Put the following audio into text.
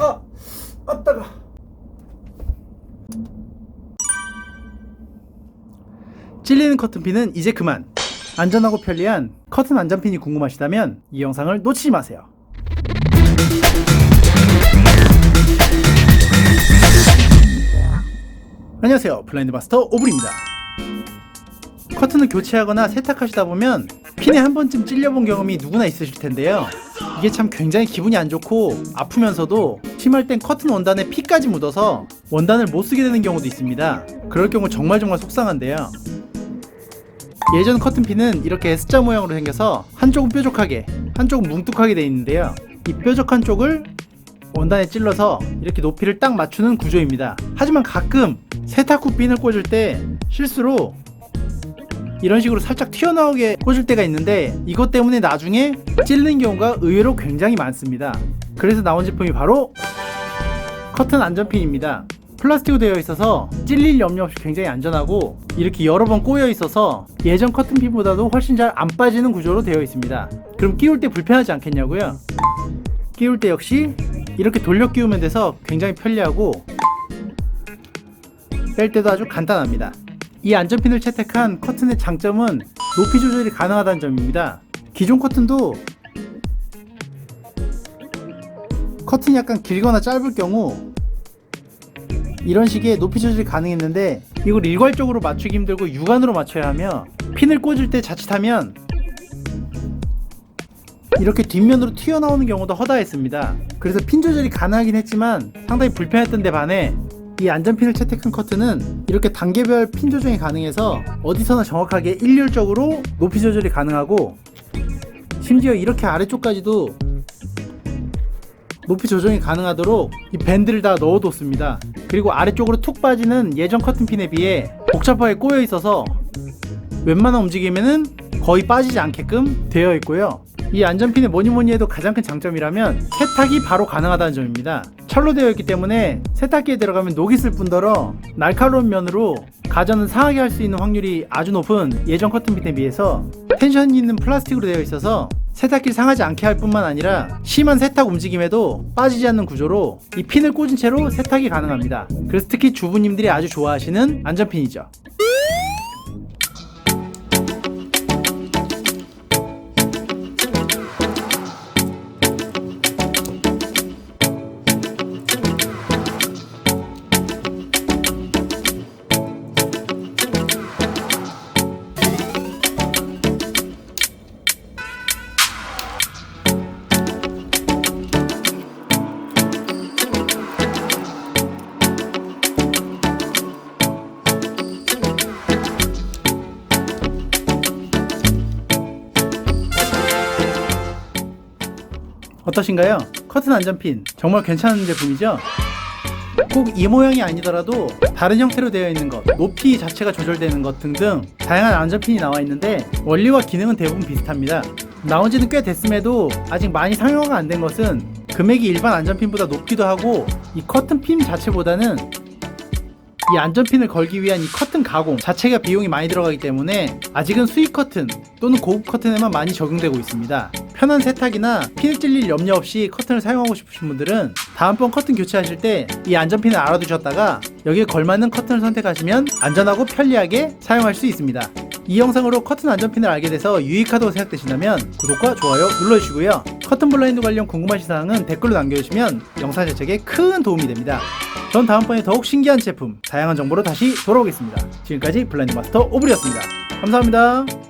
아, 아 따가. 찔리는 커튼핀은 이제 그만. 안전하고 편리한 커튼 안전핀이 궁금하시다면 이 영상을 놓치지 마세요. 안녕하세요. 블라인드 마스터 오블입니다. 커튼을 교체하거나 세탁하시다 보면 핀에 한 번쯤 찔려본 경험이 누구나 있으실 텐데요. 이게 참 굉장히 기분이 안 좋고 아프면서도 심할 땐 커튼 원단에 피까지 묻어서 원단을 못 쓰게 되는 경우도 있습니다. 그럴 경우 정말 정말 속상한데요. 예전 커튼핀은 이렇게 S자 모양으로 생겨서 한쪽은 뾰족하게, 한쪽은 뭉툭하게 되어 있는데요. 이 뾰족한 쪽을 원단에 찔러서 이렇게 높이를 딱 맞추는 구조입니다. 하지만 가끔 세탁 후 핀을 꽂을 때 실수로 이런 식으로 살짝 튀어나오게 꽂을 때가 있는데 이것 때문에 나중에 찔리는 경우가 의외로 굉장히 많습니다. 그래서 나온 제품이 바로 커튼 안전핀입니다. 플라스틱으로 되어 있어서 찔릴 염려 없이 굉장히 안전하고 이렇게 여러 번 꼬여 있어서 예전 커튼핀보다도 훨씬 잘 안 빠지는 구조로 되어 있습니다. 그럼 끼울 때 불편하지 않겠냐고요? 끼울 때 역시 이렇게 돌려 끼우면 돼서 굉장히 편리하고 뺄 때도 아주 간단합니다. 이 안전핀을 채택한 커튼의 장점은 높이 조절이 가능하다는 점입니다. 기존 커튼도 커튼이 약간 길거나 짧을 경우 이런 식의 높이 조절이 가능했는데 이걸 일괄적으로 맞추기 힘들고 육안으로 맞춰야 하며 핀을 꽂을 때 자칫하면 이렇게 뒷면으로 튀어나오는 경우도 허다했습니다. 그래서 핀 조절이 가능하긴 했지만 상당히 불편했던 데 반해 이 안전핀을 채택한 커튼은 이렇게 단계별 핀 조정이 가능해서 어디서나 정확하게 일률적으로 높이 조절이 가능하고 심지어 이렇게 아래쪽까지도 높이 조정이 가능하도록 이 밴드를 다 넣어뒀습니다. 그리고 아래쪽으로 툭 빠지는 예전 커튼핀에 비해 복잡하게 꼬여 있어서 웬만한 움직임에는 거의 빠지지 않게끔 되어 있고요. 이 안전핀의 뭐니 뭐니 해도 가장 큰 장점이라면 세탁이 바로 가능하다는 점입니다. 철로 되어 있기 때문에 세탁기에 들어가면 녹이 슬 뿐더러 날카로운 면으로 가전은 상하게 할 수 있는 확률이 아주 높은 예전 커튼핀에 비해서 텐션이 있는 플라스틱으로 되어 있어서 세탁기를 상하지 않게 할 뿐만 아니라 심한 세탁 움직임에도 빠지지 않는 구조로 이 핀을 꽂은 채로 세탁이 가능합니다. 그래서 특히 주부님들이 아주 좋아하시는 안전핀이죠. 어떠신가요? 커튼 안전핀 정말 괜찮은 제품이죠? 꼭 이 모양이 아니더라도 다른 형태로 되어 있는 것, 높이 자체가 조절되는 것 등등 다양한 안전핀이 나와 있는데 원리와 기능은 대부분 비슷합니다. 나온 지는 꽤 됐음에도 아직 많이 상용화가 안 된 것은 금액이 일반 안전핀보다 높기도 하고 이 커튼 핀 자체보다는 이 안전핀을 걸기 위한 이 커튼 가공 자체가 비용이 많이 들어가기 때문에 아직은 수입 커튼 또는 고급 커튼에만 많이 적용되고 있습니다. 편한 세탁이나 핀을 찔릴 염려 없이 커튼을 사용하고 싶으신 분들은 다음번 커튼 교체하실 때 이 안전핀을 알아두셨다가 여기에 걸맞는 커튼을 선택하시면 안전하고 편리하게 사용할 수 있습니다. 이 영상으로 커튼 안전핀을 알게 돼서 유익하다고 생각되신다면 구독과 좋아요 눌러주시고요. 커튼 블라인드 관련 궁금하신 사항은 댓글로 남겨주시면 영상 제작에 큰 도움이 됩니다. 전 다음번에 더욱 신기한 제품, 다양한 정보로 다시 돌아오겠습니다. 지금까지 블라인드 마스터 오블이었습니다. 감사합니다.